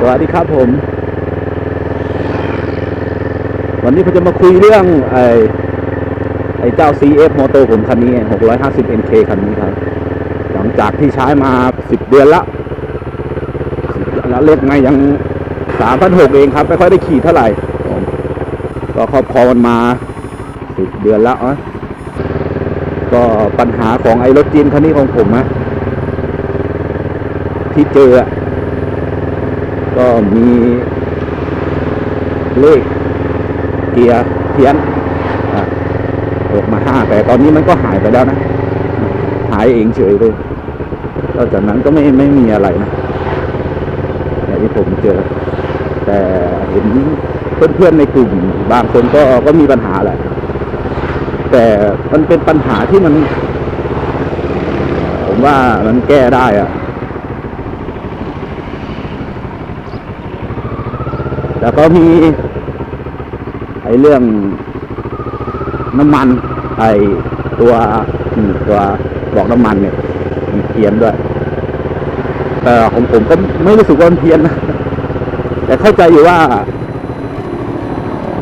สวัสดีครับผม วันนี้ผมจะมาคุยเรื่อง ไอ้ไอ้เจ้า CF มอเตอร์ผมคันนี้ 650 NK คันนี้ครับ หลังจากที่ใช้มา 10 เดือนละแล้วเล็กไงยัง 3,600 เองครับ ไม่ค่อยได้ขี่เท่าไหร่ ก็ครอบครองมันมา 10 เดือนแล้วอะก็ปัญหาของไอ้รถจีนคันนี้ของผมอะที่เจออะ ก็มีเลขเกียร์เพี้ยนอออกมาห้าแต่ตอนนี้มันก็หายไปแล้วนะ หายเองเฉยเลยนอกจากนั้นก็ไม่ไม่มีอะไรนะอย่างที่ผมเจอ แต่เห็นเพื่อนๆในกลุ่ม บางคนก็ก็มีปัญหาแหละ แต่มันเป็นปัญหาที่มัน ผมว่ามันแก้ได้อะ แล้วก็มีไอ้เรื่องน้ำมันไอ้ตัวตัวบอกน้ำมันเนี่ยมีเพี้ยนด้วย แต่ของผมก็ไม่รู้สึกว่ามันเพี้ยนนะแต่เข้าใจอยู่ว่า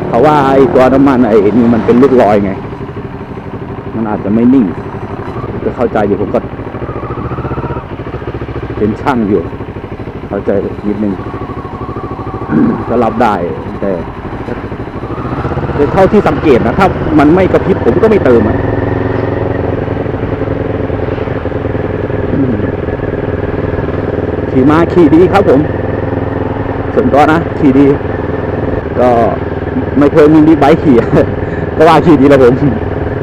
เขาว่าไอ้ตัวน้ำมันไอ้นี่มันเป็นลูกลอยไง มันอาจจะไม่นิ่งก็เข้าใจอยู่ผมก็เป็นช่างอยู่ เข้าใจนิดนึง ก็รับได้แต่เท่าที่สังเกตนะถ้ามันไม่กระพริบผมก็ไม่เติมอะขี่มาขี่ดีครับผมส่วนตัวนะขี่ดี ก็ไม่เคยมีบิ๊กไบค์ขี่ก็ว่าขี่ดีแล้วผม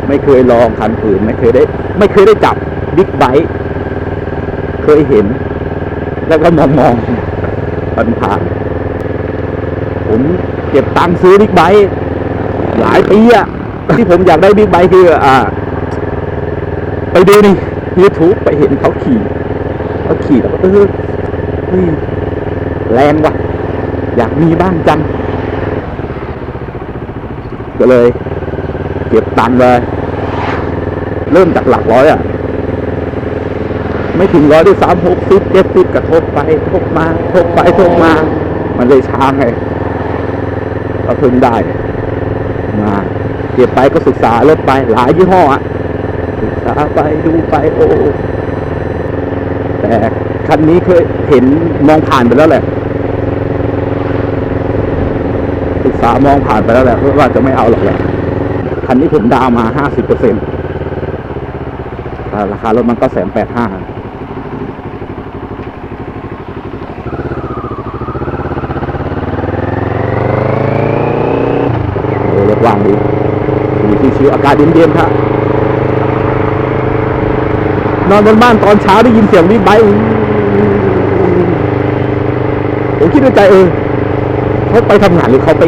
ไม่เคยลองคันอื่นไม่เคยได้ ไม่เคยได้จับบิ๊กไบค์เคยเห็น แล้วก็มองมองผ่านผ่าน ผมเก็บตังค์ซื้อบิ๊กไบค์หลายปีอะที่ผมอยากได้บิ๊กไบค์คืออ่า ไปดูในยูทูบไปเห็นเขาขี่เขาขี่แล้วเออเฮ้ยแรงว่ะ อยากมีบ้างจัง ก็เลย เก็บตังค์เลย เริ่มจากหลักร้อยอะไม่ถึงร้อยด้วยสามหกสิบเจ็ดสิบกระทบไปทบมาทบไปทบมา มันเลยช้าไง ก็พิ่งได้มาเก็บไปก็ศึกษารถไปหลายยี่ห้ออะศึกษาไปดูไปโอ้แต่คันนี้เคยเห็นมองผ่านไปแล้วแหละ ศึกษามองผ่านไปแล้วแหละเพราะว่าจะไม่เอาหรอกแหละคันนี้ผมดาวมาห้าสิบเปอร์เซ็นต์ราคารถมันก็แสนแปดห้า โอ้รถ ว่างดีดีชิวๆอากาศเย็นๆครับนอนบนบ้านตอนเช้าได้ยินเสียงบิ๊กไบผมคิดในใจเออเขาไปทำงานหรือเขาไป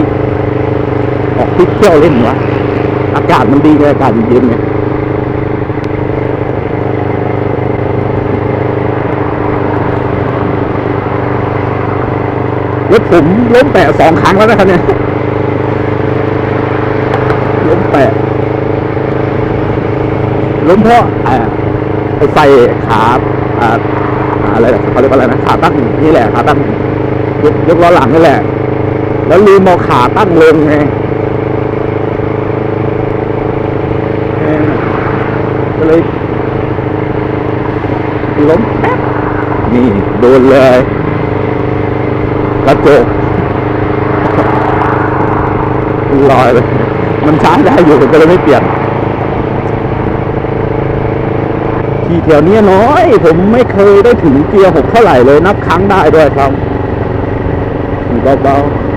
ออกทริปเที่ยวเล่นวะอากาศมันดีไงอากาศเย็นไงรถผมล้มแตะสองครั้งแล้วนะครับเนี่ย ล้มแปล้มเพราะอ่าไปใส่ขาอ่าอะไรเขาเรียกว่าอะไรนะขาตั้งนี่แหละขาตั้งยกยกล้อหลังนี่แหละ แล้วลืมเอาขาตั้งลงไงก็เลยล้มแป๊บนี่โดนเลยกระจกลอยเลย มันช้าได้อยู่ก็เลยไม่เปลี่ยนที่แถวนี้น้อย ผมไม่เคยได้ถึงเกียร์หกเท่าไหร่เลยนับครั้งได้ด้วยครับขี่เบาๆ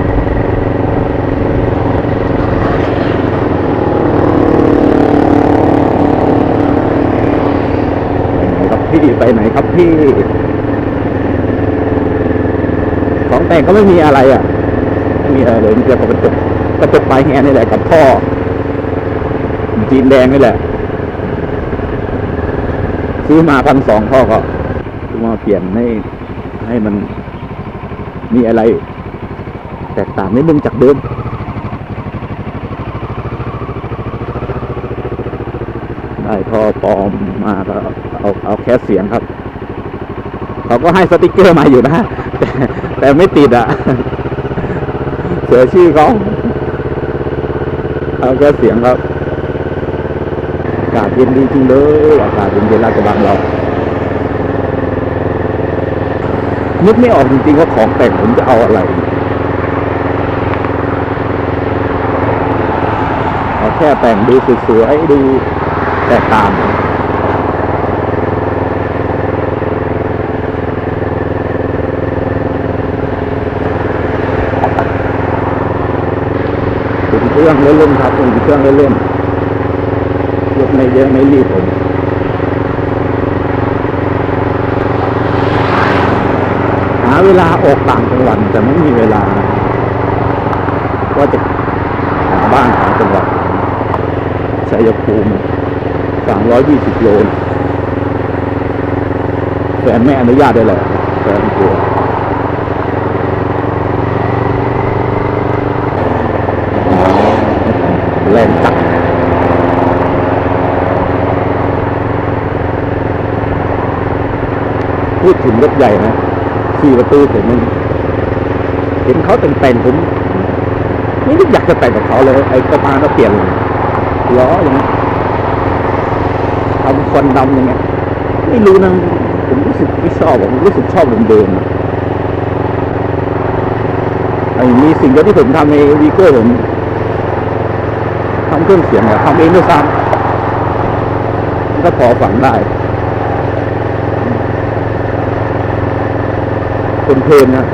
ไปไหนครับพี่ไปไหนครับพี่ ของแต่งก็ไม่มีอะไรอะ ไม่มีอะไรเลยมีแต่กระจก กระจกปลายแฮนด์นี่แหละกับท่อจีนแดงนี่แหละ ซื้อมาพันสองพ่อก็ซื้อมาเปลี่ยนให้ให้มันมีอะไร แตกต่างนิดนึงจากเดิมได้ท่อปลอมมาก็เอาเอาแค่เสียงครับ เขาก็ให้สติกเกอร์มาอยู่นะ แต่แต่ไม่ติดอะ เสียชื่อเขา เอาก็เสียงครับอากาศเย็นดีจริงเลยอากาศเย็นเย็นๆลาดกระบังเรานึกไม่ออกจริงๆว่าของแต่งผมจะเอาอะไรเอาแค่แต่งดูสวยๆดูแตกต่า งถึงเครื่องเล่นๆครับถึงเครื่องเล่นๆยกไม่เยอะไม่รีบผมหาเวลาออกต่างจังหวัดแต่ไม่มีเวลาว่าจะหาบ้านต่าจังหวัดชัยภูมิสามร้อยยี่สิบโลแฟนไม่อนุญาตด้วยแหละแฟนกลัว แรงจัดพูดถึงรถใหญ่นะสี่ประตูผมมันเห็นเขาแต่งๆผมไม่ได้อยากจะแต่งกับเขาเลย ไอ้ประมาณก็เปลี่ยนเลยล้ออย่างเงี้ยทำควันดำอย่างเงี้ยไม่รู้นะผมรู้สึกไม่ชอบผมรู้สึกชอบเดิมๆอะไอ้มีสิ่งเดียวที่ผมทำในวีโก้ผม เครื่องเสียงเนี่ยทำเองด้วยซ้ำก็พอฝังได้เป็นเพลงนะ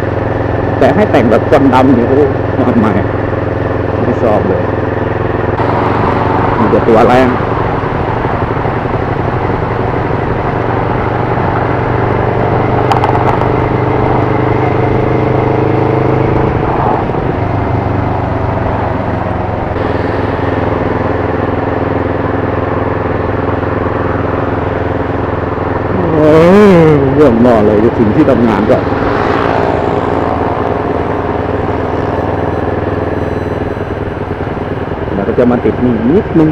แต่ให้แต่งแบบควันดำเนี่ยโอ้มากมายไม่ชอบเลย มันจะตัวแรงโอ้ยเรื่ องนอเลยจะถึงที่ทำงานก็แล้วก็จะมาติดนี่นิดนึง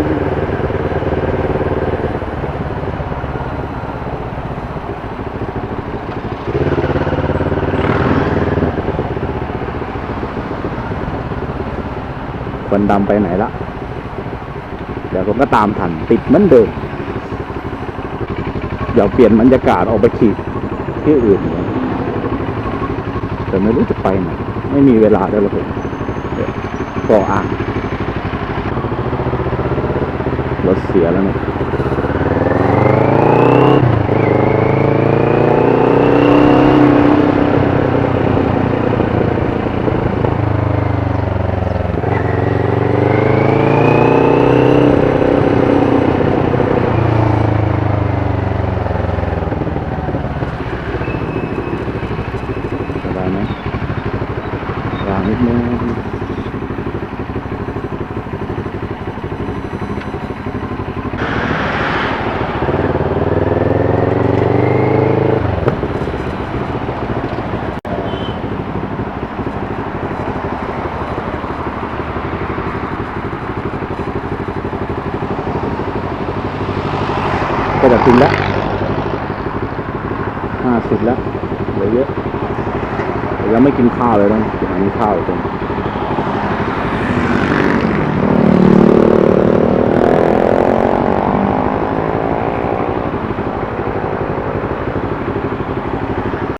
ควันดำไปไหนละเดี๋ยวผมก็ตามทันติดเหมือนเดิมเดี๋ยวเปลี่ยนบรรยากาศออกไปขี่ ที่อื่น แต่ไม่รู้จะไปไหนไม่มีเวลาแล้วผมก็อ่างรถเสียแล้วเนี่ยสบายไหมวางนิดนึง ก็จะถึงแล้ว ห้าสิบแล้วเหลือเยอะยังไม่กินข้าวเลยน้องกินข้าวตรง